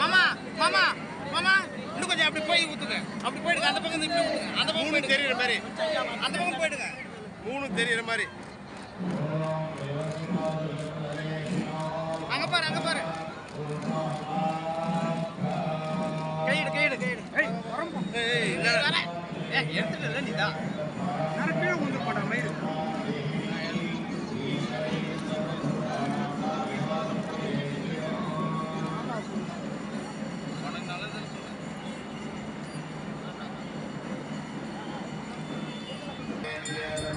மாமா மாமா மாமா இன்னும் அப்படி போய் ஊத்துங்க. அப்படி போயிடுங்க அந்த பக்கம் இப்படி அந்த பக்கம் மூணு தெரியுற மாதிரி. அந்த பக்கம் போயிடுங்க. மூணு தெரியுற மாதிரி. அங்க பாரு அங்க பாரு. கையிடு கையிடு கையிடு. ஏய் வரம்பு ஏய் என்ன Yeah.